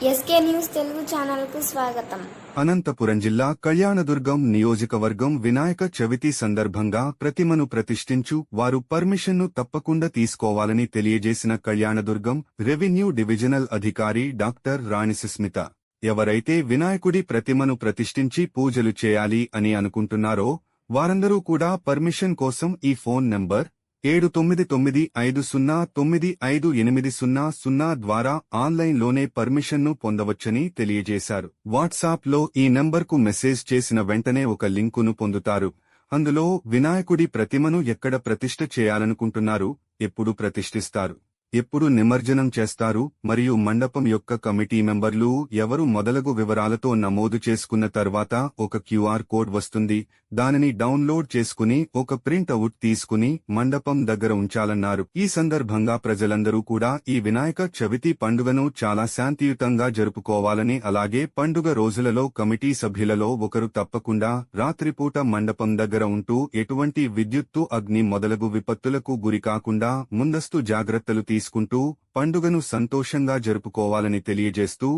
SK news Telugu ఛానల్కు స్వాగతం. అనంతపురం జిల్లా కళ్యాణదుర్గం నియోజకవర్గం వినాయక చవితి సందర్భంగా ప్రతిమను ప్రతిష్ఠించు వారు పర్మిషన్ను తప్పకుండా తీసుకోవాలని తెలియజేసిన కళ్యాణదుర్గం రెవెన్యూ డివిజనల్ అధికారి డాక్టర్ రాణిసుస్మిత ఎవరైతే వినాయకుడి ప్రతిమను ప్రతిష్ఠించి పూజలు చేయాలి అని అనుకుంటున్నారో వారందరూ కూడా పర్మిషన్ కోసం ఈ ఫోన్ నంబర్ ఏడు తొమ్మిది తొమ్మిది ఐదు సున్నా తొమ్మిది ఐదు ఎనిమిది సున్నా సున్నా ద్వారా ఆన్లైన్లోనే పర్మిషన్ను పొందవచ్చని తెలియజేశారు. వాట్సాప్లో ఈ నంబర్కు మెసేజ్ చేసిన వెంటనే ఒక లింకును పొందుతారు. అందులో వినాయకుడి ప్రతిమను ఎక్కడ ప్రతిష్ఠ చేయాలనుకుంటున్నారు ఎప్పుడు ప్రతిష్ఠిస్తారు? ఎప్పుడు నిమజ్జనం చేస్తారు మరియు మండపం యొక్క కమిటీ మెంబర్లు ఎవరు మొదలగు వివరాలతో నమోదు చేసుకున్న తర్వాత ఒక క్యూఆర్ కోడ్ వస్తుంది. దానిని డౌన్లోడ్ చేసుకుని ఒక ప్రింట్ అవుట్ తీసుకుని మండపం దగ్గర ఉంచాలన్నారు. ఈ సందర్భంగా ప్రజలందరూ కూడా ఈ వినాయక చవితి పండుగను చాలా శాంతియుతంగా జరుపుకోవాలని అలాగే పండుగ రోజులలో కమిటీ సభ్యులలో ఒకరు తప్పకుండా రాత్రిపూట మండపం దగ్గర ఉంటూ ఎటువంటి విద్యుత్తు అగ్ని మొదలగు విపత్తులకు గురికాకుండా ముందస్తు జాగ్రత్తలు తీసుకుంటూ పండుగను సంతోషంగా జరుపుకోవాలని తెలియజేస్తూ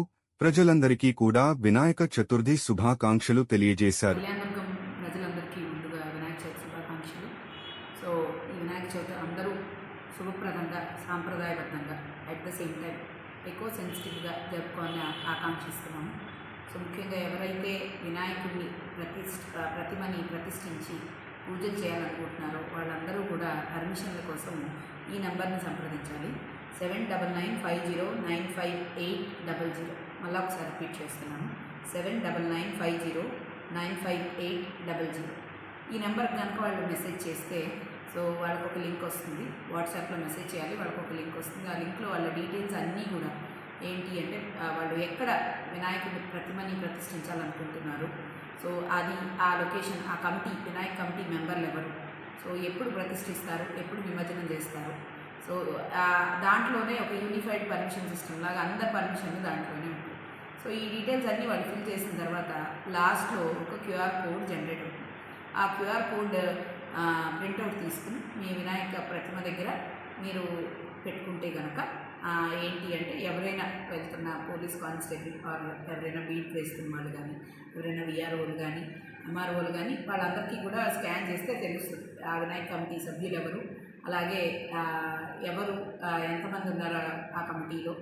ప్రజలందరికీ కూడా వినాయక చతుర్థి శుభాకాంక్షలు తెలియజేశారు. కళ్యాణదుర్గం ప్రజలందరికీ ముందుగా సో ఈ వినాయక చవితి అందరూ శుభప్రదంగా సాంప్రదాయబద్ధంగా అట్ ద సేమ్ టైం ఎక్కువ సెన్సిటివ్గా జరుపుకోవాలని ఆకాంక్షిస్తున్నాము. సో ముఖ్యంగా ఎవరైతే వినాయకుడిని ప్రతిష్ట ప్రతిమని ప్రతిష్ఠించి పూజలు చేయాలనుకుంటున్నారో వాళ్ళందరూ కూడా పర్మిషన్ల కోసం ఈ నెంబర్ని సంప్రదించాలి. Seven double nine five zero nine five eight double zero. మళ్ళీ ఒకసారి రిపీట్ చేస్తున్నాను. Seven double nine five zero nine five eight double zero. ఈ నెంబర్కి కనుక వాళ్ళు మెసేజ్ చేస్తే సో వాళ్ళకు ఒక లింక్ వస్తుంది. వాట్సాప్లో మెసేజ్ చేయాలి వాళ్ళకు ఒక లింక్ వస్తుంది. ఆ లింక్లో వాళ్ళ డీటెయిల్స్ అన్నీ కూడా ఏంటి అంటే వాళ్ళు ఎక్కడ వినాయకుడి ప్రతిమని ప్రతిష్ఠించాలనుకుంటున్నారు సో అది ఆ లొకేషన్ ఆ కమిటీ వినాయక కమిటీ మెంబర్లు ఎవరు? సో ఎప్పుడు ప్రతిష్ఠిస్తారు? ఎప్పుడు నిమజ్జనం చేస్తారు? సో దాంట్లోనే ఒక యూనిఫైడ్ పర్మిషన్ సిస్టమ్ లాగా అందరి పర్మిషన్లు దాంట్లోనే ఉంటాయి. సో ఈ డీటెయిల్స్ అన్నీ వాళ్ళు ఫిల్ చేసిన తర్వాత లాస్ట్లో ఒక క్యూఆర్ కోడ్ జనరేట్ అవుతుంది. ఆ క్యూఆర్ కోడ్ ప్రింట్అవుట్ తీసుకుని మీ వినాయక ప్రతిమ దగ్గర మీరు పెట్టుకుంటే కనుక ఏంటి అంటే ఎవరైనా వెళ్తున్న పోలీస్ కానిస్టేబుల్ ఆర్ ఎవరైనా బీట్ వేస్తున్న వాళ్ళు కానీ ఎవరైనా విఆర్ఓలు కానీ ఎంఆర్ఓలు కానీ వాళ్ళందరికీ కూడా స్కాన్ చేస్తే తెలుస్తుంది. ఆ వినాయక కమిటీ సభ్యులు ఎవరు? అలాగే ఎవరు ఎంతమంది ఉన్నారు ఆ- కమిటీలో?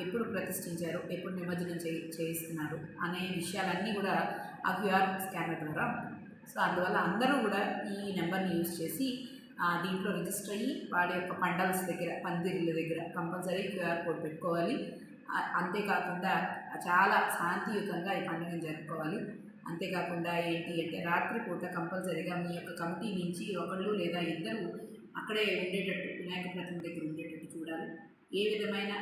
ఎప్పుడు ప్రతిష్ఠించారు? ఎప్పుడు నిమజ్జనం చే చేయిస్తున్నారు? అనే విషయాలన్నీ కూడా ఆ క్యూఆర్ స్కానర్ ద్వారా సో అందువల్ల అందరూ కూడా ఈ నెంబర్ని యూజ్ చేసి దీంట్లో రిజిస్టర్ అయ్యి వాళ్ళ యొక్క పండల్స్ దగ్గర పందిర్ల దగ్గర కంపల్సరీ క్యూఆర్ కోడ్ పెట్టుకోవాలి. అంతేకాకుండా చాలా శాంతియుతంగా ఈ పండుగను జరుపుకోవాలి. అంతేకాకుండా ఏంటి అంటే రాత్రిపూట కంపల్సరీగా మీ యొక్క కమిటీ నుంచి ఒకళ్ళు లేదా ఇద్దరు అక్కడే ఉండేటట్టు వినాయక ప్రతిమ దగ్గర ఉండేటట్టు చూడాలి. ఏ విధమైన